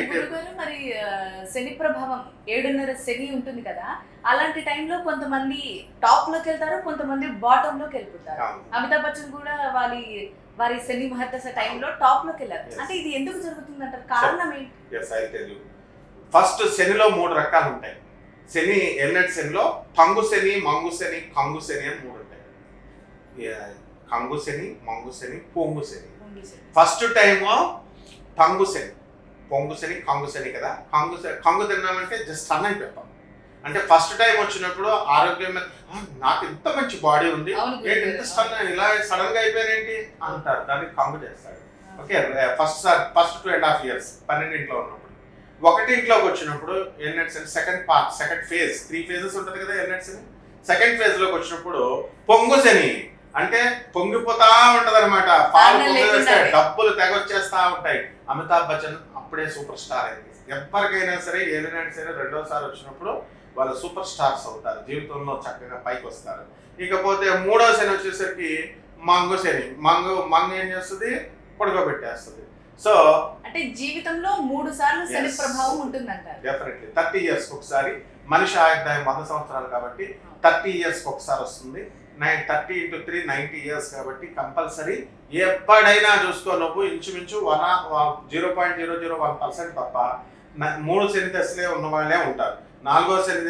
అయితే మరి శని ప్రభావం ఏడున్నర శని ఉంటుంది కదా అలాంటి టైంలో కొంతమంది టాప్లోకి వెళ్తారు కొంతమంది బాటమ్లోకి వెళ్ళిపోతారు. అమితాబ్ బచ్చన్ కూడా వారి వారి శని మహర్దశ టైంలో టాప్లోకి వెళ్ళారు. అంటే ఇది ఎందుకు జరుగుతుంది అంటారు కారణం ఏంటి? ఫస్ట్ శనిలో మూడు రకాలు ఉంటాయి. శని ఎన్నటి శనిలో? పంగు శని మంగు శని కంగు శని అని మూడు ఉంటాయి. కంగు శని మంగు శని పొంగు శని. ఫస్ట్ టైము పంగు శని. పొంగు శని కంగు శని కదా? కంగు శని కంగు తిన్నామంటే జస్ట్ సన్ అయిపోతాం అంటే ఫస్ట్ టైం వచ్చినప్పుడు ఆరోగ్యం మీద, "ఆ, నాకు ఇంత మంచి బాడీ ఉంది. ఏంటి. ఇంత సడన్ ఇలా సడన్గా అయిపోయానేంటి అంటారు. దాన్ని కంగు చేస్తాడు. Okay first first two and half years పన్నెండింట్లో ఉన్నప్పుడు. ఒకటి ఇంట్లోకి వచ్చినప్పుడు ఎన్నెట్స్ అని second part second phase three phases ఉంటుంది కదా ఎన్నెట్స్ అని సెకండ్ ఫేజ్లోకి వచ్చినప్పుడు పొంగు శని అంటే పొంగిపోతా ఉంటది అనమాట పాలు. డబ్బులు తెగొచ్చేస్తా ఉంటాయి. అమితాబ్ బచ్చన్ అప్పుడే సూపర్ స్టార్ అయింది. ఎవరికైనా సరే ఏదైనా సరే రెండోసారి వచ్చినప్పుడు వాళ్ళు సూపర్ స్టార్స్ అవుతారు. జీవితంలో చక్కగా పైకి వస్తారు ఇకపోతే మూడో శని వచ్చేసరికి మంగు శని. మంగు మంగు ఏం చేస్తుంది? పడుకోబెట్టేస్తుంది. సో అంటే జీవితంలో మూడు సార్లు శని. ప్రభావం ఉంటుందంటారు. డెఫినెట్లీ థర్టీ ఇయర్స్ ఒకసారి మనిషి ఆయుర్దాయం వంద సంవత్సరాలు కాబట్టి థర్టీ ఇయర్స్ ఒకసారి వస్తుంది. Nine thirty into three ninety years కాబట్టి కంపల్సరీ ఎప్పుడైనా చూసుకో నువ్వు ఇంచుమించు one zero point zero zero one percent తప్ప మూడు శని దశలే ఉన్న వాళ్ళే ఉంటారు. నాలుగో శని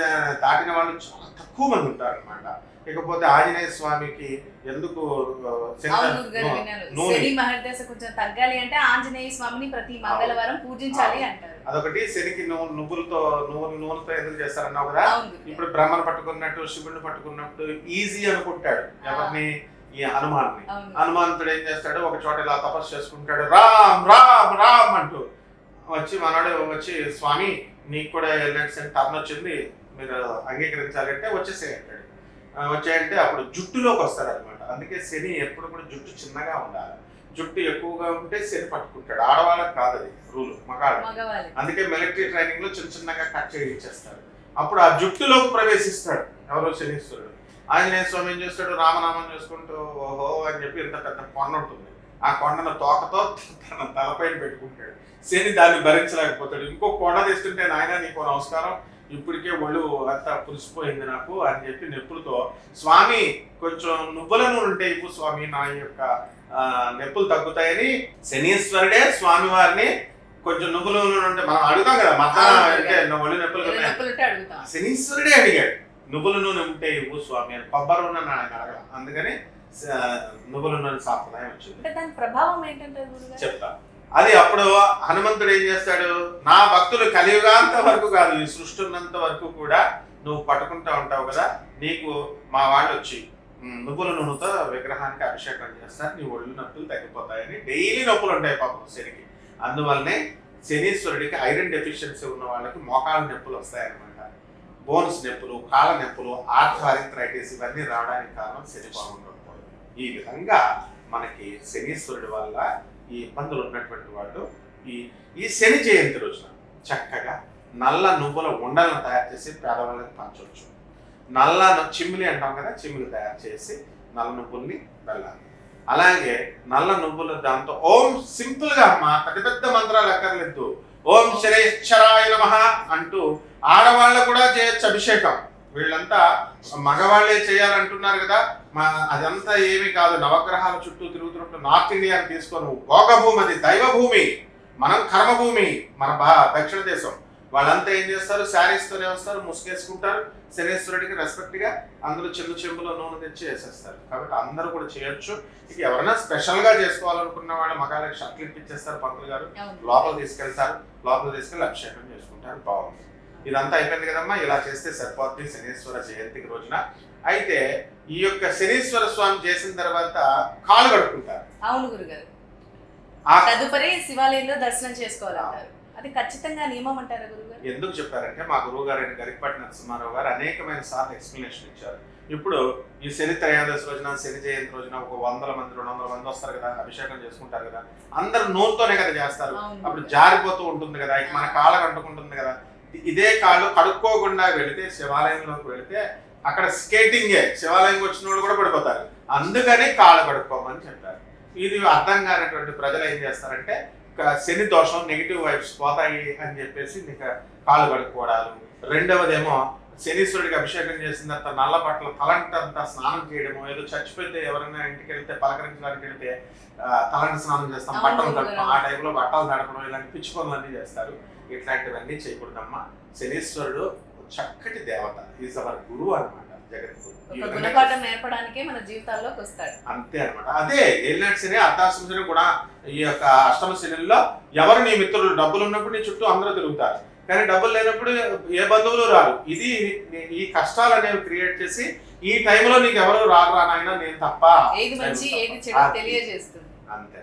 దాటిన వాళ్ళు చాలా తక్కువ మంది ఉంటారు అనమాట ఇకపోతే ఆంజనేయ స్వామికి ఎందుకు కొంచెం తగ్గాలి అంటే ఆంజనేయ స్వామిని ప్రతి మంగళవారం పూజించాలి అంటారు. అదొకటి శనికి నువ్వు నువ్వులతో నువ్వు నూనెతో ఎందుకు చేస్తారన్నావు కదా. ఇప్పుడు బ్రహ్మను పట్టుకున్నట్టు శివుడిని పట్టుకున్నట్టు ఈజీ అనుకుంటాడు ఎవరిని? ఈ హనుమాన్ని. హనుమంతుడు ఏం చేస్తాడు? ఒక చోట ఇలా తపస్సు చేసుకుంటాడు. రామ్ రామ్ రామ్ అంటూ వచ్చి మనోడు వచ్చి స్వామి నీకు కూడా ఎల్ఎన్సీ టర్న్ వచ్చింది. మీరు అంగీకరించాలి అంటే వచ్చేసే అంటాడు ఆ, వచ్చాయంటే అప్పుడు జుట్టులోకి వస్తాడు అనమాట అందుకే శని ఎప్పుడు కూడా జుట్టు చిన్నగా ఉండాలి. జుట్టు ఎక్కువగా ఉంటే శని పట్టుకుంటాడు. ఆడవాళ్ళకి కాదు అది రూల్ మగవాళ్ళు అందుకే మిలిటరీ ట్రైనింగ్లో చిన్న చిన్నగా కట్ చేయించేస్తారు. అప్పుడు ఆ జుట్టులోకి ప్రవేశిస్తాడు. ఎవరో శనీశ్వరుడు. ఆంజనేయ స్వామి ఏం చేస్తాడు? రామనామం చేసుకుంటూ ఓహో అని చెప్పి ఇంత పెద్ద కొండ ఉంటుంది. ఆ కొండను తోకతో తన తలపైన పెట్టుకుంటాడు. శని దాన్ని భరించలేకపోతాడు. ఇంకో కొండ తెస్తుంటే నాయన నీకు నమస్కారం. ఇప్పటికే ఒళ్ళు అంతా పులిసిపోయింది నాకు అని చెప్పి నెప్పులతో స్వామి కొంచెం నువ్వుల నూనె ఉంటే ఇప్పు స్వామి నా యొక్క నొప్పులు తగ్గుతాయని శనీశ్వరుడే స్వామి వారిని కొంచెం నువ్వుల నూనె ఉంటే మనం అడుగుతాం కదా అవును. అంటే నా ఒళ్ళు నొప్పులు శనీశ్వరుడే అడిగాడు నువ్వుల నూనె ఉంటే ఇవ్వు స్వామి అని కొబ్బరి నూనె నాకు అడగల అందుకని నువ్వుల నూనె సాంప్రదాయం వచ్చింది. అంటే దాని ప్రభావం ఏంటంటే గురుగారు? చెప్తా. అది అప్పుడు హనుమంతుడు ఏం చేస్తాడు? నా భక్తులు కలియుగాంత వరకు కాదు ఈ సృష్టి ఉన్నంత వరకు కూడా నువ్వు పట్టుకుంటా ఉంటావు కదా నీకు మా వాళ్ళు వచ్చి నువ్వుల నూనెతో విగ్రహానికి అభిషేకం చేస్తారు నీ ఒళ్ళు నొప్పులు తగ్గిపోతాయని డైలీ నొప్పులు ఉంటాయి పాపం శనికి. అందువల్లనే శనీశ్వరుడికి ఐరన్ డెఫిషియన్సీ ఉన్న వాళ్ళకి మోకాళ్ళ నొప్పులు వస్తాయన్నమాట. బోన్స్ నొప్పులు కాళ్ళ నొప్పులు ఆర్థరైటిస్ ఇవన్నీ రావడానికి కారణం శని బాగుండకపోవడం ఈ విధంగా మనకి శనీశ్వరుడి వల్ల ఈ ఇబ్బందులు ఉన్నటువంటి వాళ్ళు ఈ ఈ శని జయంతి రోజున చక్కగా నల్ల నువ్వుల ఉండలను తయారు చేసి పేదవాళ్ళకి పంచవచ్చు. నల్ల చిమ్మిలి అంటాం కదా చిమ్మిలి తయారు చేసి నల్ల నువ్వుల్ని వెళ్ళాలి. అలాగే నల్ల నువ్వులు దాంతో ఓం సింపుల్గా అమ్మ పెద్ద పెద్ద మంత్రాలు అక్కర్లేదు. ఓం శనేశ్వరాయ నమ అంటూ ఆడవాళ్ళు కూడా చేయొచ్చు అభిషేకం. వీళ్ళంతా మగవాళ్ళే చేయాలంటున్నారు కదా. మా అదంతా ఏమీ కాదు. నవగ్రహాల చుట్టూ తిరుగుతున్నప్పుడు నార్త్ ఇండియాని తీసుకొని భోగభూమి అది దైవభూమి. మనం కర్మభూమి మన దక్షిణ దేశం. వాళ్ళంతా ఏం చేస్తారు? శారీస్ తోనే వస్తారు ముసుగేసుకుంటారు. శనేశ్వరుడికి రెస్పెక్ట్గా అందులో చెల్లు చెంబులో నూనె తెచ్చి వేసేస్తారు. కాబట్టి అందరూ కూడా చేయొచ్చు. ఇక ఎవరైనా స్పెషల్గా చేసుకోవాలనుకున్న వాళ్ళు మగాళ్ళకి షర్ట్లు ఇప్పించేస్తారు పంతులు గారు. లోపల తీసుకెళ్తారు. లోపల తీసుకెళ్ళి అభిషేకం చేసుకుంటారు. బాగుంది. ఇదంతా అయిపోయింది కదమ్మా. ఇలా చేస్తే సరిపోద్ది శనీశ్వర జయంతికి రోజున. అయితే ఈ యొక్క శనీశ్వర స్వామి చేసిన తర్వాత కాలు కడుక్కుంటారు. అవును గురుగారు. ఆ తదుపరి శివాలయంలో దర్శనం చేసుకోవాలంటారు. అది ఖచ్చితంగా నియమం అంటారా గురుగారు? ఎందుకు చెప్పారంటే మా గురువు గారు అయిన గరికపాటి నరసింహారావు గారు అనేకమైన సార్లు ఎక్స్ప్లెనేషన్ ఇచ్చారు. ఇప్పుడు ఈ శని త్రయోదశి రోజున శని జయంతి రోజున ఒక వందల మంది రెండు వందల మంది వస్తారు కదా అభిషేకం చేసుకుంటారు కదా. అందరు నూనెతోనే కదా చేస్తారు. అప్పుడు జారిపోతూ ఉంటుంది కదా. ఇక మన కాళ్ళ అంటుకుంటుంది కదా. ఇదే కాళ్ళు కడుక్కోకుండా వెళితే శివాలయంలోకి వెళితే అక్కడ స్కేటింగే శివాలయంకి వచ్చిన వాళ్ళు కూడా పడిపోతారు. అందుకని కాళ్ళు కడుక్కోమని చెప్పారు. ఇది అర్థం కానటువంటి ప్రజలు ఏం చేస్తారంటే శని దోషం నెగిటివ్ వైబ్స్ పోతాయి అని చెప్పేసి నీకు కాళ్ళు కడుక్కోవడాలు. రెండవదేమో శనీశ్వరుడికి అభిషేకం చేసిన తర్వాత నల్ల బట్టలు తలంటంతా స్నానం చేయడము ఏదో చచ్చిపోతే ఎవరైనా ఇంటికి వెళ్తే పలకరించడానికి వెళ్తే తలంటి స్నానం చేస్తాం బట్టలు. తడపడం ఆ టైంలో బట్టలు తడపడం ఇలాంటి పిచ్చి పనులన్నీ చేస్తారు. ఇట్లాంటివన్నీ చేయకూడదమ్మా. శనీశ్వరుడు చక్కటి దేవత. ఈజ్ అవర్ గురువు అనమాట గుణపాఠం నేర్పడానికే మన జీవితాల్లోకి వస్తాడు. అంతే అనమాట అదే ఏలినాటి శని అర్ధాశ్రమ శని కూడా ఈ యొక్క అష్టమ శనిలో ఎవరు నీ మిత్రులు? డబ్బులు ఉన్నప్పుడు నీ చుట్టూ అందరూ తిరుగుతారు. కానీ డబ్బులు లేనప్పుడు ఏ బంధువులు రారు. ఇది ఈ కష్టాలు అనేవి క్రియేట్ చేసి ఈ టైంలో నీకు ఎవరు రారు నాయనా? నేను తప్ప. ఏది మంచి ఏది చెడు తెలియజేస్తుంది. అంతే